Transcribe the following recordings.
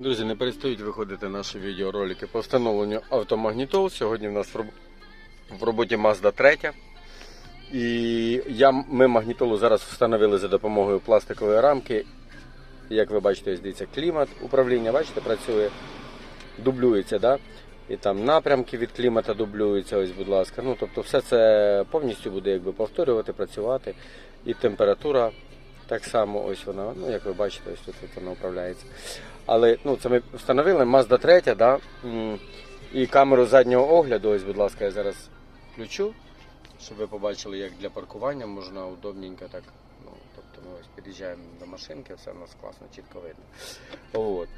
Друзі, не перестають виходити наші відеоролики по встановленню автомагнітол. Сьогодні в нас в роботі Mazda 3. І я, ми магнітолу зараз встановили за допомогою пластикової рамки. Як ви бачите, дивіться, клімат управління, бачите, працює, дублюється, да? і там напрямки від клімата дублюються, ось, будь ласка. Ну, тобто все це повністю буде якби, повторювати, працювати. І температура так само, ось вона, ну як ви бачите, ось тут вона управляється. Але ну, це ми встановили Mazda 3, да? І камеру заднього огляду, ось, будь ласка, я зараз включу, щоб ви побачили, як для паркування можна удобненько так. Ну, тобто ми ось під'їжджаємо до машинки, все у нас класно, чітко видно. От.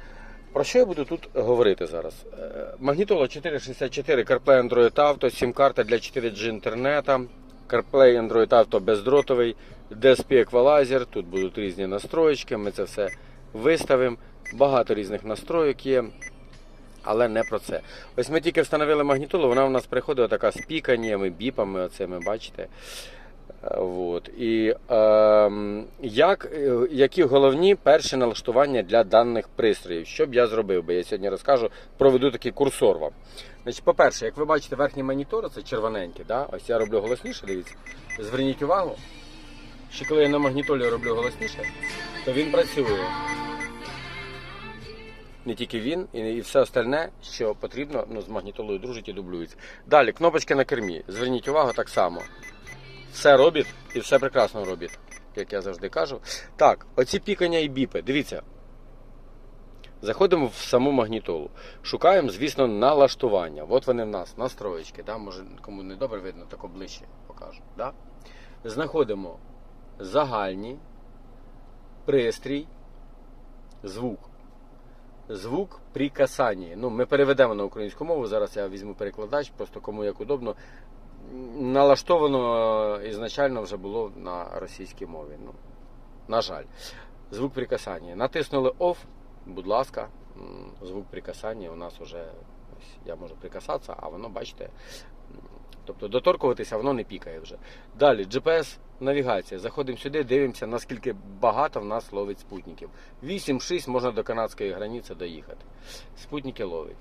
Про що я буду тут говорити зараз? Е, Магнітола 464, CarPlay Android Auto, сім-карта для 4G інтернета, CarPlay Android Auto бездротовий, DSP Equalizer, тут будуть різні настроєчки, ми це все виставимо. Багато різних настроїк є, але не про це. Ось ми тільки встановили магнітолу, вона у нас приходила така з піканнями, біпами, оцими, бачите. Е, Вот. І ем, як, е, які головні перші налаштування для даних пристроїв? Що б я зробив би? Я сьогодні розкажу, проведу такий курсор вам. Значить, по-перше, як ви бачите, верхні монітори це червоненькі, да? ось я роблю голосніше, дивіться. Зверніть увагу, що коли я на магнітолі роблю голосніше, то він працює. Не тільки він, і все остальне, що потрібно, ну, з магнітолою дружить і дублюється. Далі, кнопочки на кермі. Зверніть увагу так само. Все робить і все прекрасно робить, як я завжди кажу. Так, оці пікання і біпи. Дивіться. Заходимо в саму магнітолу. Шукаємо, звісно, налаштування. От вони в нас, настроєчки. Да? Може, кому не добре видно, так обличчя покажу. Да? Знаходимо загальні, пристрій, звук. Звук при касанні. Ну, ми переведемо на українську мову. Зараз я візьму перекладач, просто кому як удобно. Налаштовано е, ізначально вже було на російській мові. Ну, на жаль. Звук при касанні. Натиснули OFF, будь ласка, звук при касанні у нас вже я можу прикасатися, а воно, бачите, тобто доторкуватися воно не пікає вже. Далі, GPS навігація. Заходимо сюди, дивимося, наскільки багато в нас ловить спутників. 8-6 можна до канадської границі доїхати. Спутники ловить.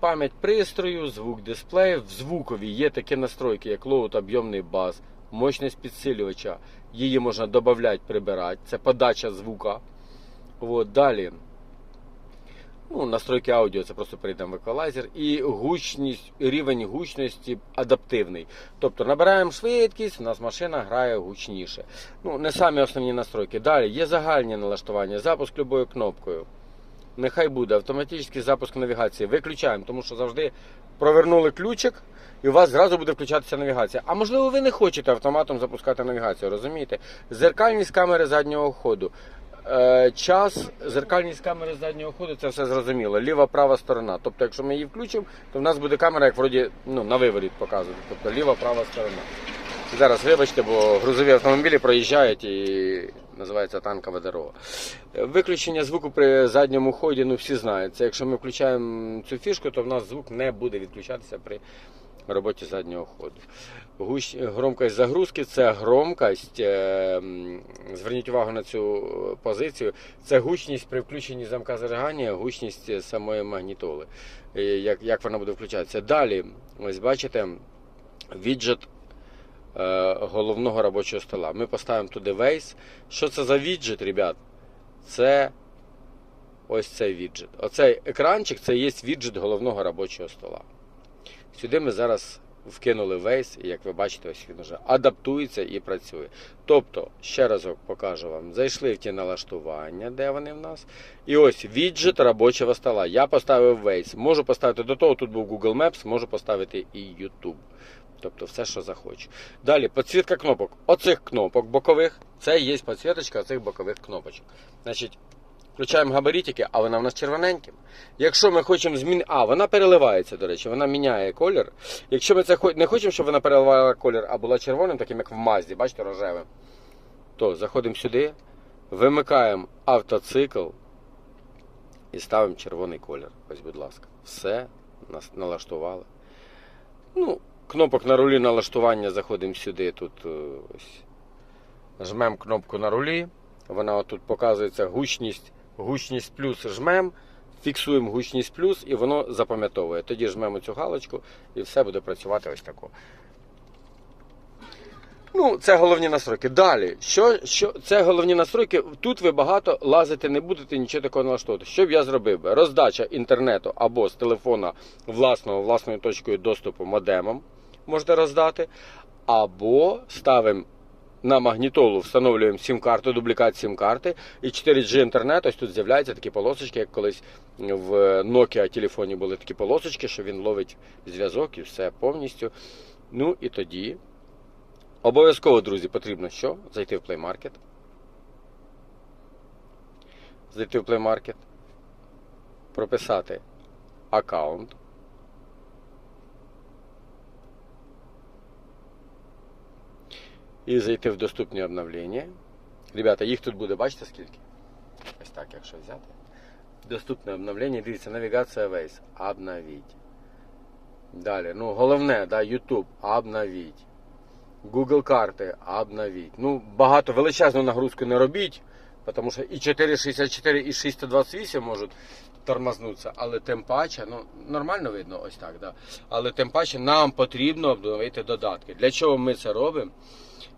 Пам'ять пристрою, звук дисплею. В звукові є такі настройки, як load, об'ємний бас, мощність підсилювача. Її можна додати, прибирати. Це подача звука. От, далі. Ну, настройки аудіо, це просто перейдемо в еквалайзер. І гучність, рівень гучності адаптивний. Тобто набираємо швидкість, у нас машина грає гучніше. Ну, не самі основні настройки. Далі є загальні налаштування, запуск любою кнопкою. Нехай буде автоматичний запуск навігації. Виключаємо, тому що завжди провернули ключик, і у вас зразу буде включатися навігація. А можливо, ви не хочете автоматом запускати навігацію, розумієте? Зеркальність камери заднього ходу. Е, час, зеркальність камери заднього ходу, це все зрозуміло. Ліва, права сторона. Тобто, якщо ми її включимо, то в нас буде камера, як вроді ну, на виворіт показувати. Тобто ліва, права сторона. Зараз вибачте, бо грузові автомобілі проїжджають і називається танкова дорога. Виключення звуку при задньому ході, ну всі знають. Це якщо ми включаємо цю фішку, то в нас звук не буде відключатися при роботі заднього ходу. Гуч... Громкость загрузки це громкость. е, Зверніть увагу на цю позицію. Це гучність при включенні замка зажигання, гучність самої магнітоли. Е, Як, як вона буде включатися. Далі, ось бачите, віджет е, головного робочого стола. Ми поставимо туди вейс. Що це за віджит, ребят? Це ось цей віджит. Оцей екранчик це є віджит головного робочого стола. Сюди ми зараз вкинули вейс, і як ви бачите, ось він вже адаптується і працює. Тобто, ще разок покажу вам, зайшли в ті налаштування, де вони в нас. І ось віджит робочого стола. Я поставив вейс. Можу поставити до того, тут був Google Maps, можу поставити і YouTube. Тобто все, що захочу. Далі, підсвітка кнопок. Оцих кнопок бокових, це є підсвіточка оцих бокових кнопочок. Значить, включаємо габаритики, а вона в нас червоненька. Якщо ми хочемо змінити. А, вона переливається, до речі, вона міняє колір. Якщо ми це не хочемо, щоб вона переливала колір, а була червоним, таким як в Мазді, бачите, рожевим, то заходимо сюди, вимикаємо автоцикл і ставимо червоний колір. Ось, будь ласка. Все нас налаштували. Ну, кнопок на рулі налаштування заходимо сюди. Тут е, ось. Жмемо кнопку на рулі. Вона тут показується гучність, гучність плюс жмем. фіксуємо гучність плюс і воно запам'ятовує. Тоді жмемо цю галочку і все буде працювати ось тако. Ну, це головні настройки. Далі, що, що це головні настройки. Тут ви багато лазити не будете, нічого такого налаштовувати. Що б я зробив? Роздача інтернету або з телефона власного, власною точкою доступу модемом можете роздати, або ставимо на магнітолу, встановлюємо сім-карту, дублікат сім-карти, і 4G інтернет. Ось тут з'являються такі полосочки, як колись в Nokia телефоні були такі полосочки, що він ловить зв'язок і все повністю. Ну і тоді. Обов'язково, друзі, потрібно що? Зайти в Play Market. Зайти в Play Market. Прописати аккаунт. І зайти в доступні обновлення. Ребята, їх тут буде, бачите скільки? Ось так, якщо взяти. Доступне обновлення, дивіться, навігація Waze. Обновіть. Далі, ну головне, да, YouTube, обновіть. Google карти обновіть. Ну, багато величезну нагрузку не робіть, тому що і 464, і 628 можуть тормознутися, але тим паче, ну нормально видно, ось так, да. Але тим паче нам потрібно обновити додатки. Для чого ми це робимо?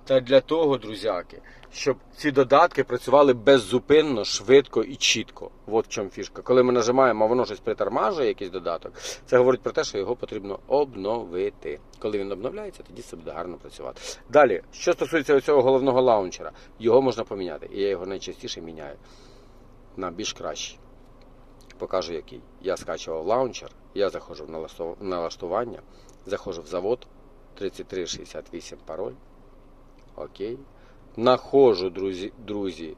Та для того, друзяки, щоб ці додатки працювали беззупинно, швидко і чітко. От в чому фішка. Коли ми нажимаємо, а воно щось притормажує, якийсь додаток, це говорить про те, що його потрібно обновити. Коли він обновляється, тоді це буде гарно працювати. Далі, що стосується цього головного лаунчера, його можна поміняти. І я його найчастіше міняю на більш кращий. Покажу який. Я скачував лаунчер, я заходжу в налаштування, заходжу в завод 3368 пароль. Окей. Находжу, друзі, друзі.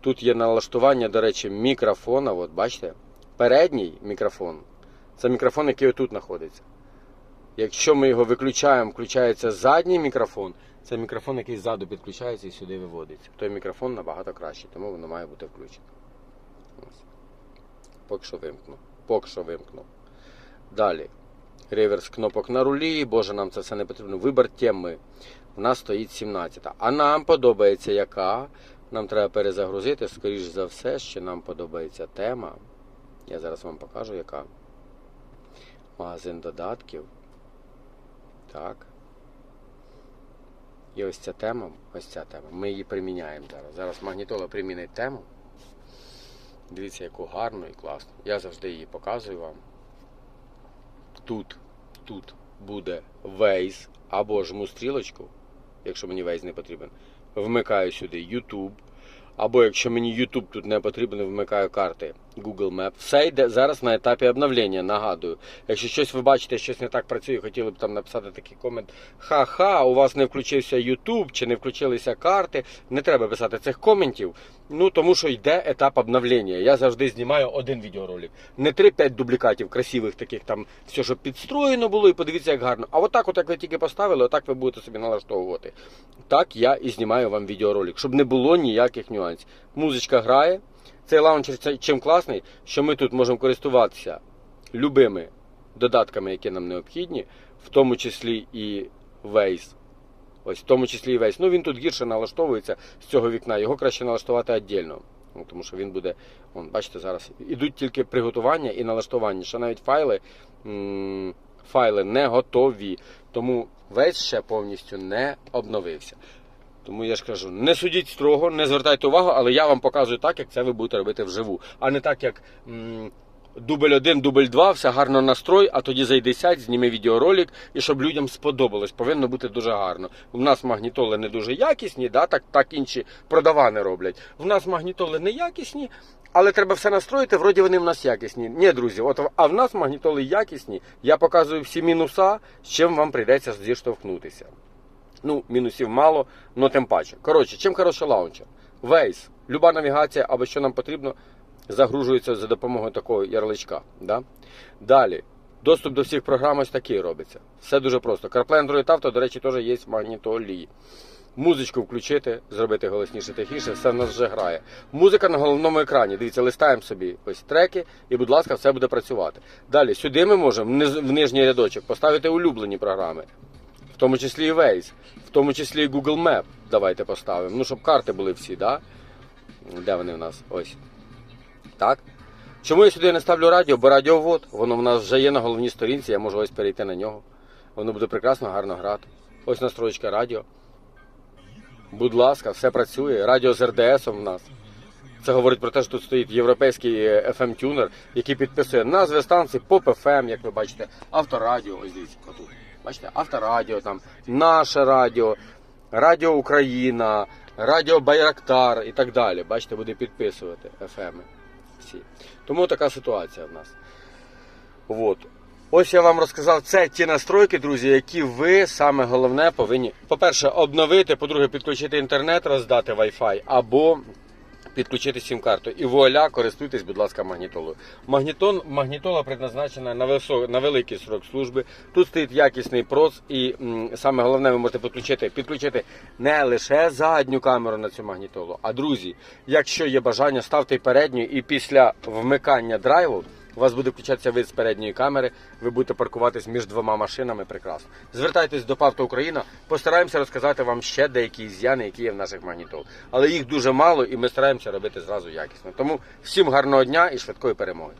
Тут є налаштування, до речі, мікрофона. От бачите? Передній мікрофон. Це мікрофон, який отут знаходиться. Якщо ми його виключаємо, включається задній мікрофон, це мікрофон, який ззаду підключається і сюди виводиться. Той мікрофон набагато кращий, тому воно має бути включено. Поки що вимкну. Поки що вимкну. Далі. Реверс кнопок на рулі. Боже, нам це все не потрібно. Вибір теми. У нас стоїть 17. А нам подобається яка? Нам треба перезагрузити, скоріш за все, що нам подобається тема. Я зараз вам покажу, яка. Магазин додатків. Так. І ось ця тема, ось ця тема. Ми її приміняємо зараз. Зараз магнітола примінить тему. Дивіться, яку гарну і класну. Я завжди її показую вам. Тут, тут буде Waze або жму стрілочку, якщо мені Waze не потрібен. Вмикаю сюди YouTube. Або якщо мені YouTube тут не потрібен, вмикаю карти Google Map. Все йде зараз на етапі обновлення. Нагадую. Якщо щось ви бачите, щось не так працює, хотіли б там написати такий комент. Ха-ха, у вас не включився YouTube чи не включилися карти. Не треба писати цих коментів. Ну тому що йде етап обновлення. Я завжди знімаю один відеоролик. Не 3-5 дублікатів красивих, таких там все, щоб підстроєно було, і подивіться, як гарно. А отак, от як ви тільки поставили, отак ви будете собі налаштовувати. Так я і знімаю вам відеоролик, щоб не було ніяких нюансів. Музичка грає. Цей лаунчер чим класний, що ми тут можемо користуватися любими додатками, які нам необхідні, в тому числі і Waze. Ось в тому числі і Waze. Ну він тут гірше налаштовується з цього вікна. Його краще налаштувати віддільно. Ну, тому що він буде, вон, бачите, зараз ідуть тільки приготування і налаштування, що навіть файли, файли не готові. Тому весь ще повністю не обновився. Тому я ж кажу, не судіть строго, не звертайте увагу, але я вам показую так, як це ви будете робити вживу. А не так, як м, дубль один, дубль два, все гарно настрой, а тоді зайди сядь, зніми відеоролик, і щоб людям сподобалось, повинно бути дуже гарно. У нас магнітоли не дуже якісні, да, так, так інші продавани роблять. У нас магнітоли не якісні, але треба все настроїти, вроді вони в нас якісні. Ні, друзі, от, а в нас магнітоли якісні. Я показую всі мінуса, з чим вам прийдеться зіштовхнутися. Ну, мінусів мало, але тим паче. Коротше, чим хороший лаунчер? Waze, люба навігація або що нам потрібно, загружується за допомогою такого ярличка. Да? Далі. Доступ до всіх програм ось такий робиться. Все дуже просто. CarPlay Android Auto, до речі, теж є в магнітолі. Музичку включити, зробити голосніше, тихіше, все в нас вже грає. Музика на головному екрані. Дивіться, листаємо собі ось треки, і, будь ласка, все буде працювати. Далі, сюди ми можемо в нижній рядочок поставити улюблені програми, тому числі і Waze, в тому числі і Google Map. Давайте поставимо. Ну, щоб карти були всі, да? Де вони в нас? Ось. Так. Чому я сюди не ставлю радіо? Бо радіовод, воно в нас вже є на головній сторінці, я можу ось перейти на нього. Воно буде прекрасно, гарно грати. Ось настроєчка радіо. Будь ласка, все працює. Радіо з РДСом в нас. Це говорить про те, що тут стоїть європейський fm тюнер який підписує назви станцій Pop FM, як ви бачите, авторадіо. Ось дивіться, отут. Бачите, авторадіо, там, наше радіо, Радіо Україна, Радіо Байрактар і так далі. Бачите, буде підписувати FM. Всі. Тому така ситуація в нас. От. Ось я вам розказав, це ті настройки, друзі, які ви саме головне повинні, по-перше, обновити, по-друге, підключити інтернет, роздати Wi-Fi, або підключити сім-карту. І вуаля, користуйтесь, будь ласка, магнітолою. Магнітон, магнітола предназначена на, висок, на великий срок служби. Тут стоїть якісний проц, і м, саме головне, ви можете підключити, підключити не лише задню камеру на цю магнітолу, а друзі, якщо є бажання, ставте передню, і після вмикання драйву. У вас буде включатися вид з передньої камери, ви будете паркуватись між двома машинами прекрасно. Звертайтесь до Павто Україна, постараємося розказати вам ще деякі з'яни, які є в наших магнітол. Але їх дуже мало і ми стараємося робити зразу якісно. Тому всім гарного дня і швидкої перемоги.